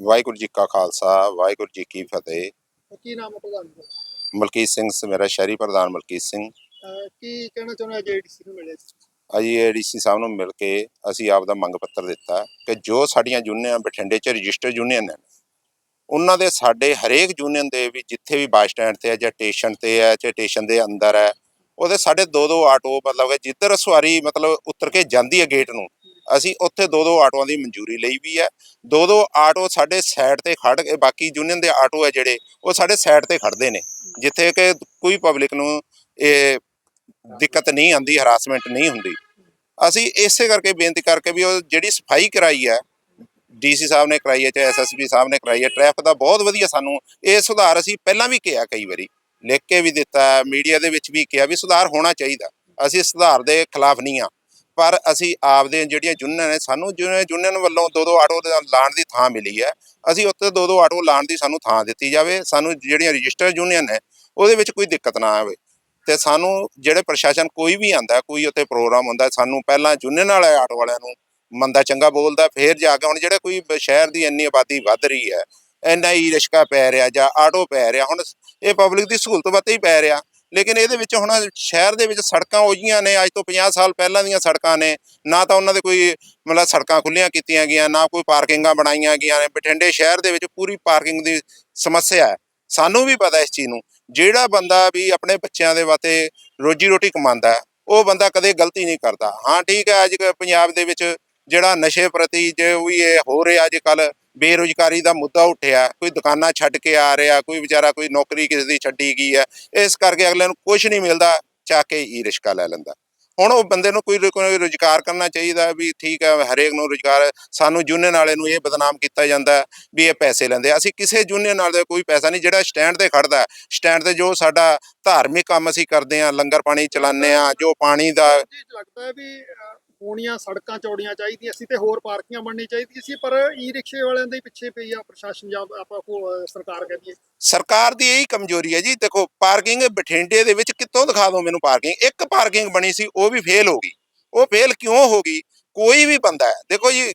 ਵਾਹਿਗੁਰੂ ਜੀ ਕਾ ਖਾਲਸਾ ਵਾਹਿਗੁਰੂ ਜੀ ਕੀ ਫਤਿਹ। ਕੀ ਨਾਮ ਹੈ ਪ੍ਰਧਾਨ ਜੀ? ਮਲਕੀਤ ਸਿੰਘ ਮੇਰਾ ਸ਼ਹਿਰੀ ਪ੍ਰਧਾਨ ਮਲਕੀਤ ਸਿੰਘ। ਅਹ ਕੀ ਕਹਿਣਾ ਚਾਹੁੰਦੇ ਹੋ ਜੇਡੀਸੀ ਨੂੰ ਮਿਲੇ ਅਜੀ ਏਡੀਸੀ ਸਾਹਿਬ ਨੂੰ ਮਿਲ ਕੇ ਅਸੀਂ ਆਪ ਦਾ ਮੰਗ ਪੱਤਰ ਦਿੱਤਾ ਕਿ ਜੋ ਸਾਡੀਆਂ ਯੂਨੀਅਨ ਬਠਿੰਡੇ 'ਚ ਰਜਿਸਟਰਡ ਯੂਨੀਅਨ ਨੇ ਉਹਨਾਂ ਦੇ ਸਾਡੇ ਹਰੇਕ ਯੂਨੀਅਨ ਦੇ ਵੀ ਜਿੱਥੇ ਵੀ ਬੱਸ ਸਟੈਂਡ ਤੇ ਹੈ ਜਾਂ ਸਟੇਸ਼ਨ ਤੇ ਹੈ ਜਾਂ ਸਟੇਸ਼ਨ ਦੇ ਅੰਦਰ ਹੈ ਉਹਦੇ ਸਾਡੇ ਦੋ ਦੋ ਆਟੋ ਮਤਲਬ ਕਿ ਜਿੱਧਰ ਸਵਾਰੀ ਮਤਲਬ ਉਤਰ ਕੇ ਜਾਂਦੀ ਹੈ ਗੇਟ ਨੂੰ ਅਸੀਂ ਉੱਥੇ ਦੋ ਦੋ ਆਟੋਆਂ ਦੀ ਮਨਜ਼ੂਰੀ ਲਈ ਵੀ ਹੈ। ਦੋ ਦੋ ਆਟੋ ਸਾਡੇ ਸਾਈਡ ਤੇ ਖੜ ਕੇ, ਬਾਕੀ ਯੂਨੀਅਨ ਦੇ ਆਟੋ ਹੈ ਜਿਹੜੇ, ਉਹ ਸਾਡੇ ਸਾਈਡ ਤੇ ਖੜਦੇ ਨੇ। ਜਿੱਥੇ ਕਿ ਕੋਈ ਪਬਲਿਕ ਨੂੰ ਇਹ ਦਿੱਕਤ ਨਹੀਂ ਆਂਦੀ ਹਰਾਸਮੈਂਟ ਨਹੀਂ ਹੁੰਦੀ। ਅਸੀਂ ਇਸੇ ਕਰਕੇ ਬੇਨਤੀ ਕਰਕੇ ਵੀ ਉਹ ਜਿਹੜੀ ਸਫ਼ਾਈ ਕਰਾਈ ਹੈ ਡੀਸੀ ਸਾਹਿਬ ਨੇ ਕਰਾਈ ਹੈ ਤੇ ਐਸਐਸਪੀ ਸਾਹਿਬ ਨੇ ਕਰਾਈ ਹੈ ਟ੍ਰੈਫਿਕ ਦਾ ਬਹੁਤ ਵਧੀਆ ਸਾਨੂੰ ਇਹ ਸੁਧਾਰ ਅਸੀਂ ਪਹਿਲਾਂ ਵੀ ਕਿਹਾ ਕਈ ਵਾਰੀ, ਲਿਖ ਕੇ ਵੀ ਦਿੱਤਾ ਮੀਡੀਆ ਦੇ ਵਿੱਚ ਵੀ ਕਿਹਾ ਵੀ ਸੁਧਾਰ ਹੋਣਾ ਚਾਹੀਦਾ। ਅਸੀਂ ਸੁਧਾਰ ਦੇ ਖਿਲਾਫ ਨਹੀਂ ਆ ਪਰ ਅਸੀਂ ਆਪਦੇ ਜਿਹੜੀਆਂ ਯੂਨੀਅਨ ਨੇ, ਸਾਨੂੰ ਜਿਵੇਂ ਯੂਨੀਅਨ ਵੱਲੋਂ ਦੋ ਦੋ ਆਟੋ ਦੇ ਲਾਣ ਦੀ ਥਾਂ ਮਿਲੀ ਹੈ। ਅਸੀਂ ਉੱਤੇ ਦੋ ਦੋ ਆਟੋ ਲਾਣ ਦੀ ਸਾਨੂੰ ਥਾਂ ਦਿੱਤੀ ਜਾਵੇ। ਸਾਨੂੰ ਜਿਹੜੀਆਂ ਰਜਿਸਟਰਡ ਯੂਨੀਅਨ ਹੈ ਉਹਦੇ ਵਿੱਚ ਕੋਈ ਦਿੱਕਤ ਨਾ ਆਵੇ। ਤੇ ਸਾਨੂੰ ਜਿਹੜੇ ਪ੍ਰਸ਼ਾਸਨ ਕੋਈ ਵੀ ਆਂਦਾ, ਕੋਈ ਉੱਥੇ ਪ੍ਰੋਗਰਾਮ ਹੁੰਦਾ, ਸਾਨੂੰ ਪਹਿਲਾਂ ਯੂਨੀਅਨ ਵਾਲੇ ਆਟੋ ਵਾਲਿਆਂ ਨੂੰ ਮੰਦਾ ਚੰਗਾ ਬੋਲਦਾ, ਫੇਰ ਜਾ ਕੇ ਹੁਣ ਜਿਹੜੇ ਕੋਈ ਸ਼ਹਿਰ ਦੀ ਇੰਨੀ ਆਬਾਦੀ ਵੱਧ ਰਹੀ ਹੈ, ਇੰਨਾ ਹੀ ਰਿਸ਼ਕਾ ਪੈ ਰਿਹਾ ਜਾਂ ਆਟੋ ਪੈ ਰਿਹਾ, ਹੁਣ ਇਹ ਪਬਲਿਕ ਦੀ ਸਹੂਲਤ ਵਾਸਤੇ ਹੀ ਪੈ ਰਿਹਾ। ਲੇਕਿਨ ਇਹਦੇ ਵਿੱਚ ਹੁਣ ਸ਼ਹਿਰ ਦੇ ਵਿੱਚ ਸੜਕਾਂ ਉਹੀਆਂ ਨੇ, ਅੱਜ ਤੋਂ 50 ਸਾਲ ਪਹਿਲਾਂ ਦੀਆਂ ਸੜਕਾਂ ਨੇ। ਨਾ ਤਾਂ ਉਹਨਾਂ ਦੇ ਕੋਈ ਮਤਲਬ ਸੜਕਾਂ ਖੁੱਲੀਆਂ ਕੀਤੀਆਂ ਗਈਆਂ, ਨਾ ਕੋਈ ਪਾਰਕਿੰਗਾਂ ਬਣਾਈਆਂ ਗਈਆਂ ਨੇ। ਬਠਿੰਡੇ ਸ਼ਹਿਰ ਦੇ ਵਿੱਚ ਪੂਰੀ ਪਾਰਕਿੰਗ ਦੀ ਸਮੱਸਿਆ ਹੈ। ਸਾਨੂੰ ਵੀ ਪਤਾ ਇਸ ਚੀਜ਼ ਨੂੰ। ਜਿਹੜਾ ਬੰਦਾ ਵੀ ਆਪਣੇ ਬੱਚਿਆਂ ਦੇ ਵਾਸਤੇ ਰੋਜੀ ਰੋਟੀ ਕਮਾਉਂਦਾ ਉਹ ਬੰਦਾ ਕਦੇ ਗਲਤੀ ਨਹੀਂ ਕਰਦਾ। ਹਾਂ, ਠੀਕ ਹੈ, ਅੱਜ ਕੱਲ੍ਹ ਪੰਜਾਬ ਦੇ ਵਿੱਚ ਜਿਹੜਾ ਨਸ਼ੇ ਪ੍ਰਤੀ ਜੇ ਵੀ ਇਹ ਹੋ ਰਿਹਾ ਅੱਜ ਕੱਲ ਬੇਰੁਜ਼ਗਾਰੀ ਦਾ ਮੁੱਦਾ ਉੱਠਿਆ, ਕੋਈ ਦੁਕਾਨਾਂ ਛੱਡ ਕੇ ਆ ਰਿਹਾ, ਕੋਈ ਵਿਚਾਰਾ ਕੋਈ ਨੌਕਰੀ ਕਿਸੇ ਦੀ ਛੱਡੀ ਗਈ ਹੈ, ਇਸ ਕਰਕੇ ਅਗਲੇ ਨੂੰ ਕੁਝ ਨਹੀਂ ਮਿਲਦਾ ਚੱਕ ਕੇ ਹੀ ਰਿਸ਼ਕਾ ਲੈ ਲੈਂਦਾ। ਹੁਣ ਉਹ ਬੰਦੇ ਨੂੰ ਕੋਈ ਰ- ਕੋਈ ਰੁਜ਼ਗਾਰ ਕਰਨਾ ਚਾਹੀਦਾ ਵੀ ਠੀਕ ਹੈ, ਹਰੇਕ ਨੂੰ ਰੁਜ਼ਗਾਰ, ਸਾਨੂੰ ਯੂਨੀਅਨ ਵਾਲੇ ਨੂੰ ਇਹ ਬਦਨਾਮ ਕੀਤਾ ਜਾਂਦਾ ਵੀ ਇਹ ਪੈਸੇ ਲੈਂਦੇ ਅਸੀਂ ਕਿਸੇ ਯੂਨੀਅਨ ਨਾਲ ਦਾ ਕੋਈ ਪੈਸਾ ਨਹੀਂ, ਜਿਹੜਾ ਸਟੈਂਡ ਤੇ ਖੜਦਾ ਸਟੈਂਡ ਤੇ ਜੋ ਸਾਡਾ ਧਾਰਮਿਕ ਕੰਮ ਅਸੀਂ ਕਰਦੇ ਆ ਲੰਗਰ ਪਾਣੀ ਚਲਾਉਂਦੇ ਆ ਜੋ ਪਾਣੀ ਦਾ ਲੱਗਦਾ ਵੀ ਹੋਣੀਆਂ ਸੜਕਾਂ ਚੌੜੀਆਂ ਚਾਹੀਦੀਆਂ ਸੀ ਤੇ ਹੋਰ ਪਾਰਕਿੰਗਾਂ ਬਣਨੀ ਚਾਹੀਦੀ ਸੀ, ਪਰ ਈ ਰਿਕਸ਼ੇ ਵਾਲਿਆਂ ਦੇ ਪਿੱਛੇ ਪਈ ਆ ਪ੍ਰਸ਼ਾਸਨ ਜਾਂ ਆਪਾਂ ਕੋ ਸਰਕਾਰ ਕਹਿੰਦੀ ਹੈ। ਸਰਕਾਰ ਦੀ ਇਹੀ ਕਮਜ਼ੋਰੀ ਹੈ ਜੀ, ਦੇਖੋ ਪਾਰਕਿੰਗ ਬਠਿੰਡੇ ਦੇ ਵਿੱਚ ਕਿੱਥੋਂ ਦਿਖਾ ਦਿਓ ਮੈਨੂੰ ਪਾਰਕਿੰਗ, ਇੱਕ ਪਾਰਕਿੰਗ ਬਣੀ ਸੀ, ਉਹ ਵੀ ਫੇਲ ਹੋ ਗਈ। ਉਹ ਫੇਲ ਕਿਉਂ ਹੋ ਗਈ? ਕੋਈ ਵੀ ਬੰਦਾ ਹੈ, ਦੇਖੋ ਜੀ,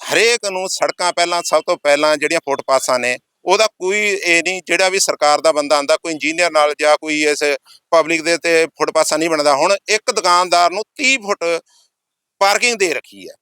ਹਰੇਕ ਨੂੰ ਸੜਕਾਂ ਪਹਿਲਾਂ, ਸਭ ਤੋਂ ਪਹਿਲਾਂ ਜਿਹੜੀਆਂ ਫੁੱਟਪਾਥਾਂ ਨੇ, ਉਹਦਾ ਕੋਈ ਇਹ ਨਹੀਂ, ਜਿਹੜਾ ਵੀ ਸਰਕਾਰ ਦਾ ਬੰਦਾ ਆਂਦਾ, ਕੋਈ ਇੰਜੀਨੀਅਰ ਨਾਲ ਜਾਂ ਕੋਈ ਇਸ ਪਬਲਿਕ ਦੇ ਤੇ ਫੁੱਟਪਾਥਾਂ ਨਹੀਂ ਬਣਦਾ। ਹੁਣ ਇੱਕ ਦੁਕਾਨਦਾਰ ਨੂੰ 30 ਫੁੱਟ ਪਾਰਕਿੰਗ ਦੇ ਰੱਖੀ ਹੈ।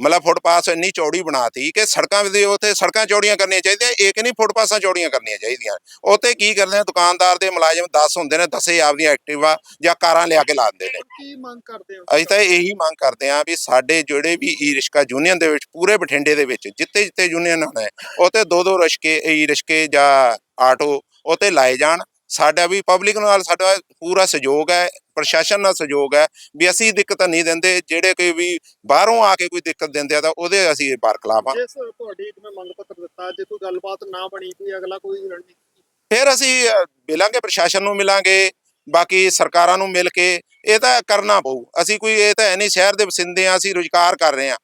ਮਤਲਬ ਫੁੱਟਪਾਥ ਇੰਨੀ ਚੌੜੀ ਬਣਾਤੀ ਕਿ ਸੜਕਾਂ ਦੇ ਉੱਤੇ ਸੜਕਾਂ ਚੌੜੀਆਂ ਕਰਨੀਆਂ ਚਾਹੀਦੀਆਂ ਇਹ ਕਿ ਨਹੀਂ ਫੁੱਟਪਾਥਾਂ ਚੌੜੀਆਂ ਕਰਨੀਆਂ ਚਾਹੀਦੀਆਂ। ਉੱਥੇ ਕੀ ਕਰਦੇ ਆ ਦੁਕਾਨਦਾਰ ਦੇ ਮੁਲਾਜ਼ਮ 10 ਹੁੰਦੇ ਨੇ 10 ਆਪਦੀਆਂ ਐਕਟਿਵਾ ਜਾਂ ਕਾਰਾਂ ਲਿਆ ਕੇ ਲਾ ਦਿੰਦੇ ਨੇ। ਕੀ ਮੰਗ ਕਰਦੇ ਹੋ? ਅਸੀਂ ਤਾਂ ਇਹੀ ਮੰਗ ਕਰਦੇ ਹਾਂ ਵੀ ਸਾਡੇ ਜਿਹੜੇ ਵੀ ਈ ਰਿਸ਼ਕਾ ਯੂਨੀਅਨ ਦੇ ਵਿੱਚ ਪੂਰੇ ਬਠਿੰਡੇ ਦੇ ਵਿੱਚ ਜਿੱਥੇ ਜਿੱਥੇ ਯੂਨੀਅਨ ਹੈ ਉੱਥੇ ਦੋ ਦੋ ਰਿਸ਼ਕੇ ਈ ਰਿਸ਼ਕੇ ਜਾਂ ਆਟੋ ਉੱਥੇ ਲਾਏ ਜਾਣ। ਸਾਡਾ ਵੀ ਪਬਲਿਕ ਨਾਲ ਸਾਡਾ ਪੂਰਾ ਸਹਿਯੋਗ ਹੈ ਪ੍ਰਸ਼ਾਸਨ ਨਾਲ ਸਹਿਯੋਗ ਹੈ ਵੀ ਅਸੀਂ ਦਿੱਕਤ ਨਹੀਂ ਦਿੰਦੇ ਜਿਹੜੇ ਕੋਈ ਵੀ ਬਾਹਰੋਂ ਆ ਕੇ ਕੋਈ ਦਿੱਕਤ ਦਿੰਦੇ ਆ ਤਾਂ ਉਹਦੇ ਅਸੀਂ ਬਰਖਲਾਫ ਹਾਂ। ਜਿਸ ਤੁਹਾਡੀ ਜਿਵੇਂ ਮੰਗ ਪੱਤਰ ਦਿੱਤਾ ਜੇ ਕੋਈ ਗੱਲਬਾਤ ਨਾ ਬਣੀ ਕੋਈ ਅਗਲਾ ਕੋਈ ਰਣਨੀਤੀ। ਫਿਰ ਅਸੀਂ ਮਿਲਾਂਗੇ ਪ੍ਰਸ਼ਾਸਨ ਨੂੰ ਮਿਲਾਂਗੇ ਬਾਕੀ ਸਰਕਾਰਾਂ ਨੂੰ ਮਿਲ ਕੇ ਇਹ ਤਾਂ ਕਰਨਾ ਪਊ। ਅਸੀਂ ਕੋਈ ਇਹ ਤਾਂ ਨਹੀਂ ਸ਼ਹਿਰ ਦੇ ਵਸਿੰਦੇ ਆ ਅਸੀਂ ਰੁਜ਼ਗਾਰ ਕਰ ਰਹੇ ਆ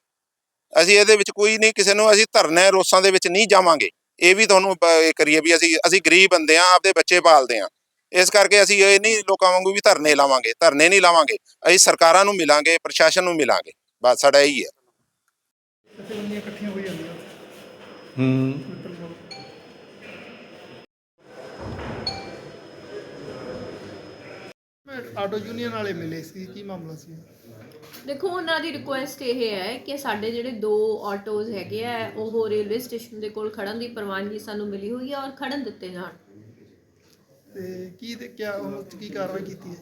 ਅਸੀਂ ਇਹਦੇ ਵਿੱਚ ਕੋਈ ਨਹੀਂ ਕਿਸੇ ਨੂੰ ਅਸੀਂ ਧਰਨੇ ਰੋਸਾਂ ਦੇ ਵਿੱਚ ਨਹੀਂ ਜਾਵਾਂਗੇ। ਇਹ ਵੀ ਤੁਹਾਨੂੰ ਕਰੀਏ ਵੀ ਅਸੀਂ ਅਸੀਂ ਗਰੀਬ ਬੰਦੇ ਆ ਆਪਦੇ ਬੱਚੇ ਪਾਲਦੇ ਆ ਇਸ ਕਰਕੇ ਅਸੀਂ ਇਹ ਨਹੀਂ ਲੋਕਾਂ ਵਾਂਗੂ ਵੀ ਧਰਨੇ ਲਾਵਾਂਗੇ ਧਰਨੇ ਨਹੀਂ ਲਾਵਾਂਗੇ ਅਸੀਂ ਸਰਕਾਰਾਂ ਨੂੰ ਮਿਲਾਂਗੇ ਪ੍ਰਸ਼ਾਸਨ ਨੂੰ ਮਿਲਾਂਗੇ ਬਸ ਸਾਡਾ ਇਹੀ ਹੈ। ਹੋ। ਜਾਂਦੀਆਂ ਹੂੰ ਮੈਂ ਆਟੋ ਯੂਨੀਅਨ ਵਾਲੇ ਮਿਲੇ ਸੀ ਕੀ ਮਾਮਲਾ ਸੀ? ਦੇਖੋ ਉਹਨਾਂ ਦੀ ਰਿਕੁਐਸਟ ਇਹ ਹੈ ਕਿ ਸਾਡੇ ਜਿਹੜੇ ਦੋ ਆਟੋਜ਼ ਹੈਗੇ ਆ ਉਹ ਰੇਲਵੇ ਸਟੇਸ਼ਨ ਦੇ ਕੋਲ ਖੜਨ ਦੀ ਪ੍ਰਵਾਨਗੀ ਸਾਨੂੰ ਮਿਲੀ ਹੋਈ ਹੈ ਔਰ ਖੜਨ ਦਿੱਤੇ ਜਾਣ। ਤੇ ਕੀ ਤੇ ਕਿਆ ਉਹਨਾਂ ਕੀ ਕਾਰਵਾਈ ਕੀਤੀ ਹੈ?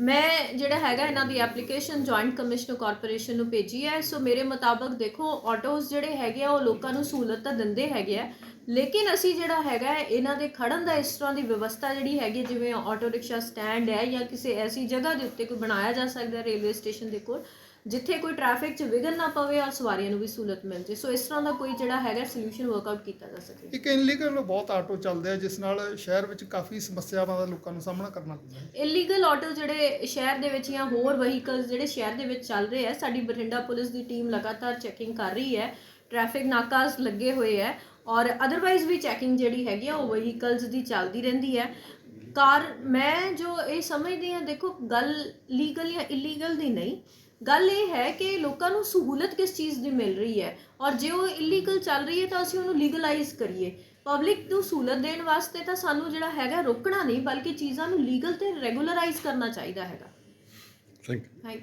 ਮੈਂ ਜਿਹੜਾ ਹੈਗਾ ਇਹਨਾਂ ਦੀ ਐਪਲੀਕੇਸ਼ਨ ਜੁਆਇੰਟ ਕਮਿਸ਼ਨਰ ਕਾਰਪੋਰੇਸ਼ਨ ਨੂੰ ਭੇਜੀ ਹੈ। ਸੋ ਮੇਰੇ ਮੁਤਾਬਕ ਦੇਖੋ ਆਟੋਜ਼ ਜਿਹੜੇ ਹੈਗੇ ਆ, ਉਹ ਲੋਕਾਂ ਨੂੰ ਸਹੂਲਤ ਤਾਂ ਦਿੰਦੇ ਹੈਗੇ ਆ। ਲੇਕਿਨ ਅਸੀਂ ਜਿਹੜਾ ਹੈਗਾ ਇਹਨਾਂ ਦੇ ਖੜਨ ਦਾ ਇਸ ਤਰ੍ਹਾਂ ਦੀ ਵਿਵਸਥਾ ਜਿਹੜੀ ਹੈਗੀ ਜਿਵੇਂ ਆਟੋ ਰਿਕਸ਼ਾ ਸਟੈਂਡ ਹੈ ਜਾਂ ਕਿਸੇ ਐਸੀ ਜਗ੍ਹਾ ਦੇ ਉੱਤੇ ਕੋਈ ਬਣਾਇਆ ਜਾ ਸਕਦਾ ਰੇਲਵੇ ਸਟੇਸ਼ਨ ਦੇ ਕੋਲ ਜਿੱਥੇ ਕੋਈ ਟ੍ਰੈਫਿਕ 'ਚ ਵਿਘਨ ਨਾ ਪਵੇ ਔਰ ਸਵਾਰੀਆਂ ਨੂੰ ਵੀ ਸਹੂਲਤ ਮਿਲ ਜੇ। ਸੋ ਇਸ ਤਰ੍ਹਾਂ ਦਾ ਕੋਈ ਜਿਹੜਾ ਹੈਗਾ ਸੋਲੂਸ਼ਨ ਵਰਕਆਊਟ ਕੀਤਾ ਜਾ ਸਕੇ। ਇੱਕ ਇਨਲੀਗਲ ਬਹੁਤ ਆਟੋ ਚੱਲਦੇ ਆ ਜਿਸ ਨਾਲ ਸ਼ਹਿਰ ਵਿੱਚ ਕਾਫੀ ਸਮੱਸਿਆਵਾਂ ਦਾ ਲੋਕਾਂ ਨੂੰ ਸਾਹਮਣਾ ਕਰਨਾ ਪੈਂਦਾ ਹੈ। ਇਲੀਗਲ ਆਟੋ ਜਿਹੜੇ ਸ਼ਹਿਰ ਦੇ ਵਿੱਚ ਜਾਂ ਹੋਰ ਵਹੀਕਲਸ ਜਿਹੜੇ ਸ਼ਹਿਰ ਦੇ ਵਿੱਚ ਚੱਲ ਰਹੇ ਆ ਸਾਡੀ ਬਠਿੰਡਾ ਪੁਲਿਸ ਦੀ ਟੀਮ ਲਗਾਤਾਰ ਚੈਕਿੰਗ ਕਰ ਰਹੀ ਹੈ। ਟ੍ਰੈਫਿਕ ਨਾਕਾਸ ਲੱਗੇ ਹੋਏ ਹੈ ਔਰ ਅਦਰਵਾਈਜ਼ ਵੀ ਚੈਕਿੰਗ ਜਿਹੜੀ ਹੈਗੀ ਆ ਉਹ ਵਹੀਕਲਸ ਦੀ ਚੱਲਦੀ ਰਹਿੰਦੀ ਹੈ। ਕਾਰ ਮੈਂ ਜੋ ਇਹ ਸਮਝਦੀ ਹਾਂ ਦੇਖੋ ਗੱਲ ਲੀਗਲ ਜਾਂ ਇਲੀਗਲ ਦੀ ਨਹੀਂ। ਗੱਲ ਇਹ ਹੈ ਕਿ ਲੋਕਾਂ ਨੂੰ ਸਹੂਲਤ ਕਿਸ ਚੀਜ਼ ਦੀ ਮਿਲ ਰਹੀ ਹੈ? ਔਰ ਜੇ ਉਹ ਇਲੀਗਲ ਚੱਲ ਰਹੀ ਹੈ ਤਾਂ ਅਸੀਂ ਉਹਨੂੰ ਲੀਗਲਾਈਜ਼ ਕਰੀਏ। ਪਬਲਿਕ ਨੂੰ ਸਹੂਲਤ ਦੇਣ ਵਾਸਤੇ ਤਾਂ ਸਾਨੂੰ ਜਿਹੜਾ ਹੈਗਾ ਰੋਕਣਾ ਨਹੀਂ ਬਲਕਿ ਚੀਜ਼ਾਂ ਨੂੰ ਲੀਗਲ ਤੇ ਰੈਗੂਲਰਾਈਜ਼ ਕਰਨਾ ਚਾਹੀਦਾ ਹੈਗਾ। Thank you